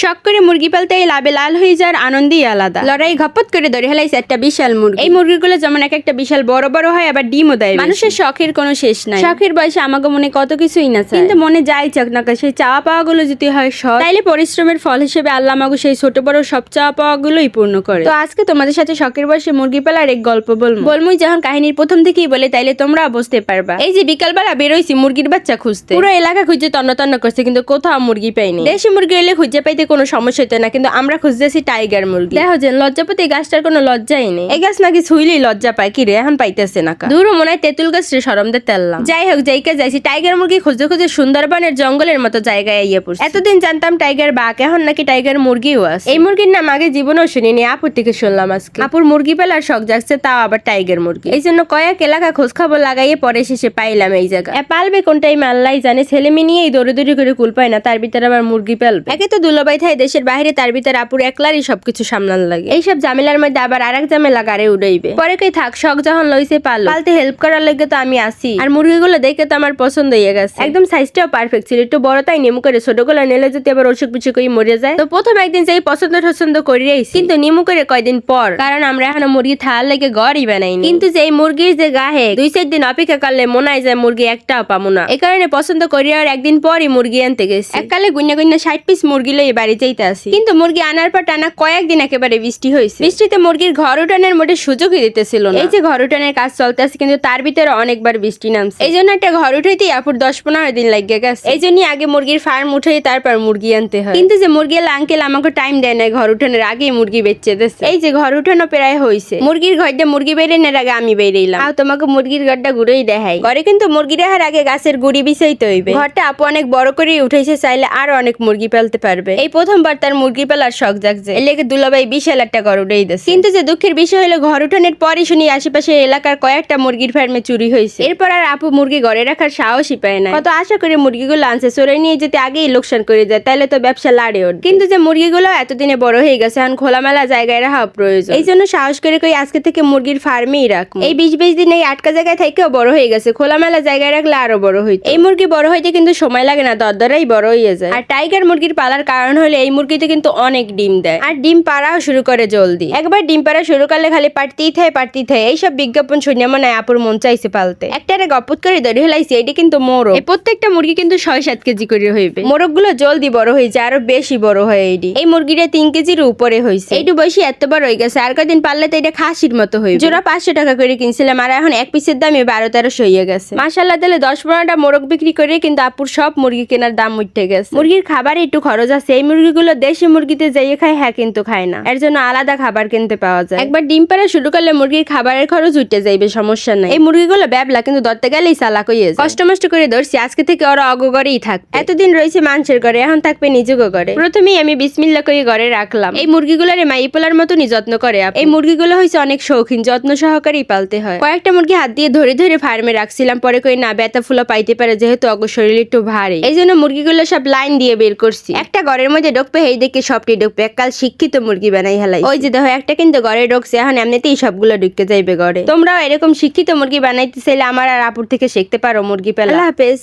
শখ করে মুরগি পালতে এই লাভে লাল হয়ে যাওয়ার আনন্দই আলাদা। লড়াই ঘপত করে ধরে হেলাইছে একটা বিশাল মুরগি। এই মুরগিগুলো যেমন এক একটা বিশাল বড় বড় হয় আবার ডিমও দেয় মানুষের শখের কোনো শেষ নাই। শখের বয়সে আমাকে মনে কত কিছুই না কিন্তু মনে যাই চাক না সেই চাওয়া পাওয়া গুলো যদি হয় সৎ তাইলে পরিশ্রমের ফল হিসেবে আল্লাহ আমাকে সেই ছোট বড় সব চাওয়া পাওয়া গুলোই পূর্ণ করে। তো আজকে তোমাদের সাথে শখের বয়সে মুরগি পালার এক গল্প বলব। বলমুই যখন কাহিনীর প্রথম থেকেই বলে তাইলে তোমরা বুঝতে পারবা। এই যে বিকালবেলা বেরোইছি মুরগির বাচ্চা খুঁজতে। পুরো এলাকা খুঁজে তন্ন তন্ন করছে কিন্তু কোথাও মুরগি পাইনি। দেশি মুরগি এলে খুঁজে পাইতে কোনো সমস্যা হতো না কিন্তু আমরা খুঁজতেছি টাইগার মুরগি। দেখো যে লজ্জাপতি গাছটার কোনো লজ্জাই নেই। এই গাছ নাকি ছুইলেই লজ্জা পায় কি রে? এখন পাইতেছে না দূর মনে হয় তেঁতুল গাছ রে সরম দিয়ে তেললাম যাই হোক যাইকে যাইছি টাইগার মুরগি খুঁজে খুঁজে সুন্দরবনের জঙ্গলের মতো জায়গায় আইয়ে পড়ছি। এতদিন জানতাম টাইগার বাঘ এখন নাকি টাইগার মুরগিও আছে। এই মুরগির নাম আগে জীবনেও শুনিনি আপুর থেকে শুনলাম আজকে। আপুর মুরগি পেলার শখ জাগছে তাও আবার টাইগার মুরগি। এই জন্য কয়েক এলাকা খোঁজ খবর লাগাইয়ে পরে শেষে পাইলাম এই জায়গা। পালবে কোন টাইম আল্লাহ জানে ছেলে মেয়ে নিয়েই দৌড়ে দৌড়ি করে কুল পায় না তার ভিতরে আবার মুরগি পালবে। একে তো দুলোবাই থাকে দেশের বাইরে, তার ভিতরে আপুর একলারই সবকিছু সামলান লাগে। এইসব ঝামেলার মধ্যে আবার আরেক ঝামেলা গাড়ে উড়াইবে। পরে কই থাক, শখ যখন লইছে পাল। পালতে হেল্প করার লাগে তো আমি আসি আর মুরগিগুলো দেখে তো আমার পছন্দ হয়ে গেছে। একদম সাইজটাও পারফেক্ট ছিল, একটু বড় তাই নিমু করে ছোটগুলো নিলে যদি আবার অসুখ বিসুখ করে মরে যায়। তো প্রথম একদিন যেই পছন্দ টছন্দ করিয়েছি কিন্তু নিমু করে কয়দিন পর, কারণ আমরা এখনও মুরগি থাল লেগে গড়ই বানাইনি কিন্তু যেই মুরগির যে গাহে দুই চার দিন অপেক্ষা করলে মনে হয় যে মুরগি একটাও পাবো না। এই কারণে পছন্দ করি আর একদিন পরই মুরগি আনতে গেছি। এককালে গুন্না গুন্না ষাট পিস মুরগি লই বাড়ি যাইতে আসি। কিন্তু মুরগি আনার পর টানা কয়েকদিন একেবারে বৃষ্টি হয়েছে বৃষ্টিতে মুরগির ঘর উঠানের মোটে সুযোগই দিতেছিল না। এই যে ঘর উঠানের কাজ চলতে আছে কিন্তু তার ভিতরে অনেকবার বৃষ্টি নামছে। এই জন্য একটা ঘর উঠাইতেই আপুর দশ পনেরো দিন লাগিয়ে গেছে। এই জন্যই আগে মুরগির ফার্ম উঠাই তারপর মুরগি আনতে হয়। কিন্তু যে মুরগি আঙ্কেল আমাকে টাইম দেয় না ঘর উঠানোর আগে মুরগি বেচে দিচ্ছে এই যে ঘর উঠানো প্রায় হয়েছে মুরগির ঘরটা মুরগি বেরেনের আগে আমি বেরিয়েলাম আর তোমাকে মুরগির ঘরটা ঘুরেই দেখাই। ঘরে কিন্তু মুরগি রাখার আগে গাছের গুড়ি বিছাইতে হইবে। ঘরটা আপু অনেক বড় করে উঠেছে চাইলে আরও অনেক মুরগি পালতে পারবে। এই প্রথমবার তার মুরগি পালার শখ জাগছে। এর লেগে দুলাভাই বিশাল একটা ঘর উঠেই দিচ্ছে কিন্তু যে দুঃখের বিষয় হলো, ঘর উঠানোর পরই শুনি আশেপাশে এলাকার কয়েকটা মুরগির ফার্মে চুরি হয়েছে। এরপর আর আপু মুরগি ঘরে রাখার সাহসই পায় না কত আশা করে মুরগিগুলো আনছে সরে নিয়ে যেতে আগেই লোকসান করে যায় তাহলে তো ব্যবসা লাড়ে ওঠে। কিন্তু যে মুরগিগুলো এতদিনে বড় হয়ে গেছে, এখন খোলামেলা জায়গায় রাখা প্রয়োজন। এই জন্য সাহস করে কই আজকে থেকে মুরগির ফার্মেই রাখ এই বিশ বিশ দিন এই আটকা জায়গায় থেকেও বড় হয়ে গেছে। খোলামেলা জায়গায় রাখলে আরও বড় হইতো। এই মুরগি বড় হইতে কিন্তু সময় লাগে না, দরদরাই বড় হয়ে যায়। আর টাইগার মুরগির পালার কারণ হলে এই মুরগিতে কিন্তু অনেক ডিম দেয়। আর ডিম পাড়াও শুরু করে জলদি। একবার ডিম পাড়া শুরু করলে খালি পারতেই থাকে পারতেই থাকে এইসব বিজ্ঞাপন শুনে মনে হয় আপুর মন চাইছে পালতে। একটারে গপত করে ধরে হেলাইছে, এটি কিন্তু মোরগ। এই প্রত্যেকটা মুরগি কিন্তু ছয় সাত কেজি করে হইবে। মোরগগুলো জলদি বড় হয়ে যায়, আরও বেশি বড় হয় এইটি এই মুরগিটা তিন কেজির উপরে হয়েছে এইটু বয়সী এত বড় হয়ে গেছে, আর কদিন পারলে তো এটা খাসির মতো হইবে। জোড়া পাঁচশো টাকা করে কিনছিলাম, আর এখন এক পিসের দামে বারো তেরোশো হয়ে গেছে। মাসাল্লাহ তাহলে দশ পনেরোটা মোরগ বিক্রি করে কিন্তু আপুর সব মুরগি কেনার দাম উঠে গেছে। মুরগির খাবারে একটু খরচ আছে, এই মুরগিগুলো দেশি মুরগিতে যাইয়ে খায় হ্যাঁ কিন্তু খায় না। এর জন্য আলাদা খাবার কিনতে পাওয়া যায়। একবার ডিম পাড়া শুরু করলে মুরগির খাবারের খরচ উঠে যাইবে, সমস্যা নাই। এই মুরগিগুলো ব্যাবলা, কিন্তু ধরতে গেলেই হয়ে যায়। কষ্ট মষ্ট করে ধরছি, আজকে থেকে ওরা অগগরেই থাক এতদিন রয়েছে মানুষের ঘরে, এখন থাকবে নিজেকে ঘরে। প্রথমেই আমি বিসমিল্লা করে ঘরে রাখলাম। এই মুরগিগুলোরে মাইপোলার মতনই যত্ন করে। এই মুরগিগুলো হয়েছে অনেক শৌখিন, যত্ন সহকারেই পালতে হয়। কয়েকটা মুরগি হাত দিয়ে ধরে ধরে ফার্মে রাখছিলাম, পরে কই না, ব্যথা ফুলো পাইতে পারে, যেহেতু অগ শরীর একটু ভারী। এই জন্য মুরগিগুলো সব লাইন দিয়ে বের করছি। একটা ঘরের মধ্যে ঢুকবে, এই দেখে সবটি ঢুকবে। এককাল শিক্ষিত মুরগি বানাই হেলাই। ওই যে দেখো, একটা কিন্তু ঘরে ঢুকছে, এখন এমনিতেই সবগুলো ঢুকতে যাইবে ঘরে। তোমরাও এরকম শিক্ষিত মুরগি বানাইতে চাইলে আমার আর আপুর থেকে শিখতে পারো মুরগি পেলা। হাফেজ।